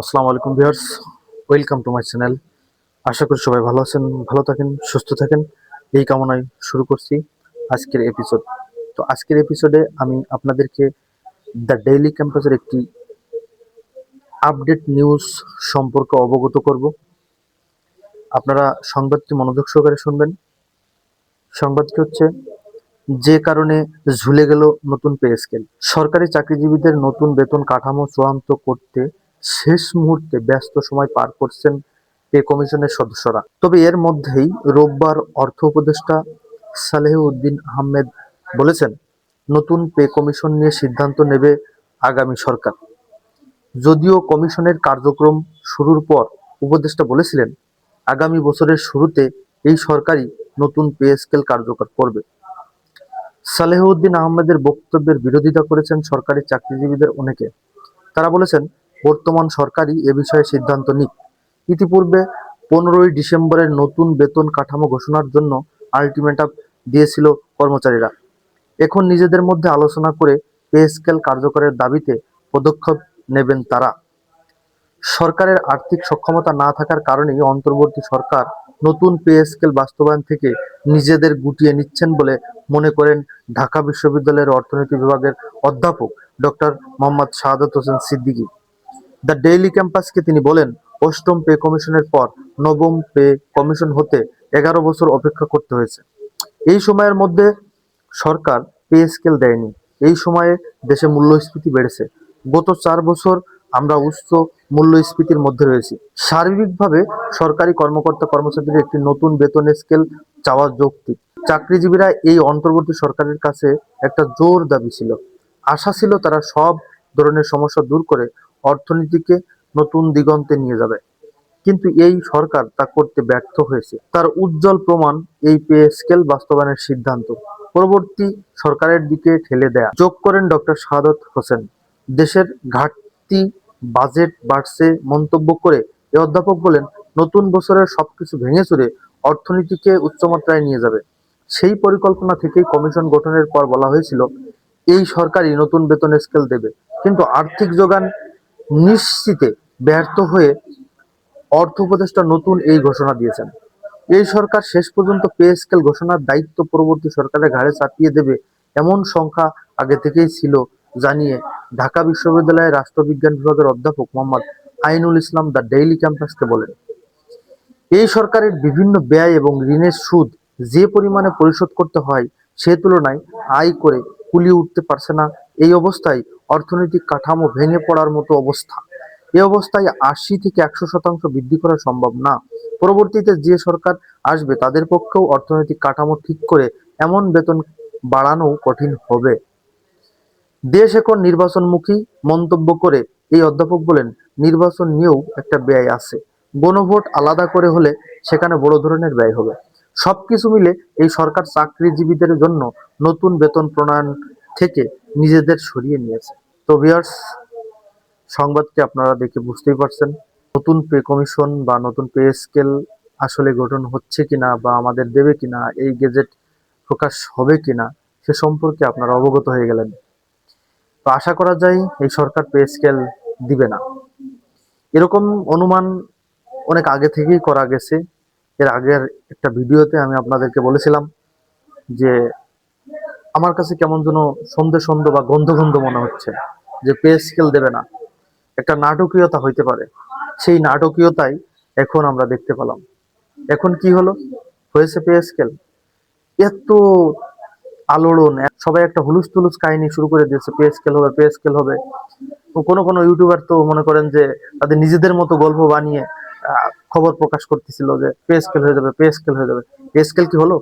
আসসালামু আলাইকুম viewers. Welcome to my channel আশা করি সবাই ভালো আছেন, ভালো থাকেন, সুস্থ থাকেন। এই কামনায় শুরু করছি আজকের এপিসোড তো আজকের এপিসোডে আমি আপনাদেরকে দ্য ডেইলি ক্যাম্পাসের একটি আপডেট নিউজ সম্পর্কে অবগত করব। আপনারা সংবাদটি মনোযোগ সহকারে শুনবেন। সংবাদটি হচ্ছে, যে কারণে ঝুলে গেল নতুন পে স্কেল সরকারি চাকরিজীবীদের নতুন বেতন কাঠামো চূড়ান্ত করতে শেষ মুহূর্তে ব্যস্ত সময় পার করছেন পে কমিশনের সদস্যরা। তবে এর মধ্যেই রোববার অর্থ উপদেষ্টা সালেহ উদ্দিন আহমেদ বলেছেন, নতুন পে কমিশন নিয়ে সিদ্ধান্ত নেবে আগামী সরকার। যদিও কমিশনের কার্যক্রম শুরুর পর উপদেষ্টা বলেছিলেন, আগামী বছরের শুরুতে এই সরকারই নতুন পে স্কেল কার্যকর করবে। সালেহউদ্দিন আহমেদের বক্তব্যের বিরোধিতা করেছেন সরকারি চাকরিজীবীদের অনেকে। তারা বলেছেন বর্তমান সরকারই এ বিষয়ে সিদ্ধান্ত নিক। ইতিপূর্বে পনেরোই ডিসেম্বরের নতুন বেতন কাঠামো ঘোষণার জন্য আলটিমেটাম দিয়েছিল কর্মচারীরা। এখন নিজেদের মধ্যে আলোচনা করে পে স্কেল কার্যকরের দাবিতে পদক্ষেপ নেবেন তারা। সরকারের আর্থিক সক্ষমতা না থাকার কারণেই অন্তর্বর্তী সরকার নতুন পে স্কেল বাস্তবায়ন থেকে নিজেদের গুটিয়ে নিচ্ছেন বলে মনে করেন ঢাকা বিশ্ববিদ্যালয়ের অর্থনীতি বিভাগের অধ্যাপক doctor Mohammad Shahadat Hossain Siddiqui. The Daily ক্যাম্পাসকে তিনি বলেন, অষ্টম পে কমিশনের পর নবম পে কমিশন হতে এগারো বছর অপেক্ষা করতে হয়েছে। এই সময়ের মধ্যে সরকার পে স্কেল দেয়নি। এই সময়ে দেশে মূল্যস্ফীতি বেড়েছে। গত চার বছর আমরা উচ্চ মূল্যস্ফীতির মধ্যে রয়েছি। সার্বিকভাবে সরকারি কর্মকর্তা কর্মচারীদের একটি নতুন বেতন স্কেল চাওয়া যৌক্তিক। চাকরিজীবীরা এই অন্তর্বর্তী সরকারের কাছে একটা জোর দাবি ছিল। আশা ছিল তারা সব ধরনের সমস্যা দূর করে অর্থনীতিকে নতুন দিগন্তে নিয়ে যাবে। কিন্তু এই সরকার তা করতে ব্যর্থ হয়েছে। তার উজ্জ্বল প্রমাণ এই পে স্কেল বাস্তবায়নের সিদ্ধান্ত। পরবর্তী সরকারের দিকে ঠেলে দেয়া। যোগ করেন ডক্টর শাহাদত হোসেন। দেশের ঘাটতি বাজেট বাড়ছে মন্তব্য করে এ অধ্যাপক বলেন, নতুন বছরের সবকিছু ভেঙে চুরে অর্থনীতিকে উচ্চমাত্রায় নিয়ে যাবে। সেই পরিকল্পনা থেকেই কমিশন গঠনের পর বলা হয়েছিল, এই সরকারই নতুন বেতন স্কেল দেবে। কিন্তু আর্থিক যোগান নিশ্চিতে ব্যর্থ হয়ে অর্থ উপদেষ্টা নতুন এই ঘোষণা দিয়েছেন। এই সরকার শেষ পর্যন্ত পে স্কেল ঘোষণার দায়িত্ব পরবর্তী সরকারের ঘাড়ে চাপিয়ে দেবে এমন সংখ্যা আগে থেকেই ছিল, জানিয়ে ঢাকা বিশ্ববিদ্যালয়ের রাষ্ট্রবিজ্ঞান বিভাগের অধ্যাপক মোহাম্মদ আইনুল ইসলাম দ্য ডেইলি ক্যাম্পাসকে বলেন, এই সরকারের বিভিন্ন ব্যয় এবং ঋণের সুদ যে পরিমাণে পরিশোধ করতে হয় সে তুলনায় আয় করে কুলিয়ে উঠতে পারছে না। এই অবস্থায় অর্থনৈতিক কাঠামো ভেঙে পড়ার মতো অবস্থা। এ অবস্থায় আশি থেকে একশো শতাংশ বৃদ্ধি করা সম্ভব না। পরবর্তীতে যে সরকার আসবে, তাদের পক্ষেও অর্থনৈতিক কাঠামো ঠিক করে এমন বেতন বাড়ানো কঠিন হবে। দেশ এখন নির্বাচনমুখী মন্তব্য করে এই অধ্যাপক বলেন, নির্বাচন নিয়েও একটা ব্যয় আছে। গণভোট আলাদা করে হলে সেখানে বড় ধরনের ব্যয় হবে। সবকিছু মিলে এই সরকার চাকরিজীবীদের জন্য নতুন বেতন প্রণয়ন থেকে নিজেদের সরিয়ে নিয়েছে। তো ভিউয়ার্স সংবাদটি আপনারা দেখে বুঝতেই পারছেন, নতুন পে কমিশন বা নতুন পে স্কেল আসলে গঠন হচ্ছে কিনা বা আমাদের দেবে কিনা, এই গেজেট প্রকাশ হবে কিনা, সে সম্পর্কে আপনারা অবগত হয়ে গেলেন। তো আশা করা যায় এই সরকার পে স্কেল দিবে না। এরকম অনুমান অনেক আগে থেকেই করা গেছে। এর আগের একটা ভিডিওতে আমি আপনাদেরকে বলেছিলাম যে আমার কাছে কেমন যেন সন্ধে সন্ধে বা গন্ধ গন্ধ মনে হচ্ছে, যে পে স্কেল দেবে না। একটা নাটকীয়তা হইতে পারে। সেই নাটকীয়তাই এখন আমরা দেখতে পেলাম। এখন কি হলো? হয়েছে পে স্কেল এত আলোড়ন, সবাই একটা হুলুস তুলুস কাহিনী শুরু করে দিয়েছে, পে স্কেল হবে, পে স্কেল হবে। কোনো কোনো ইউটিউবার তো মনে করেন যে তাদের নিজেদের মতো গল্প বানিয়ে খবর প্রকাশ করতেছিল যে পে স্কেল হয়ে যাবে, পে স্কেল হয়ে যাবে। পে স্কেল কি হলো?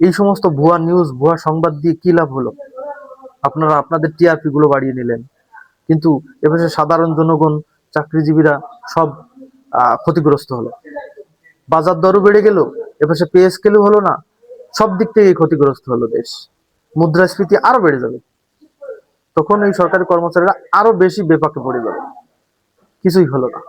এই সমস্ত ভুয়া নিউজ ভুয়া সংবাদ দিয়ে কি লাভ হলো? আপনারা, আপনাদের টিআরপি গুলো বাড়িয়ে নিলেন। কিন্তু এপাশে সাধারণ জনগণ, চাকরিজীবীরা সব ক্ষতিগ্রস্ত হলো। বাজার দরও বেড়ে গেল, এপাশে পে স্কেলও হলো না। সব দিক থেকে ক্ষতিগ্রস্ত হলো দেশ। মুদ্রাস্ফীতি আরও বেড়ে যাবে। তখন এই সরকারি কর্মচারীরা আরও বেশি বেপাকে পড়ে যাবে। কিছুই হলো না।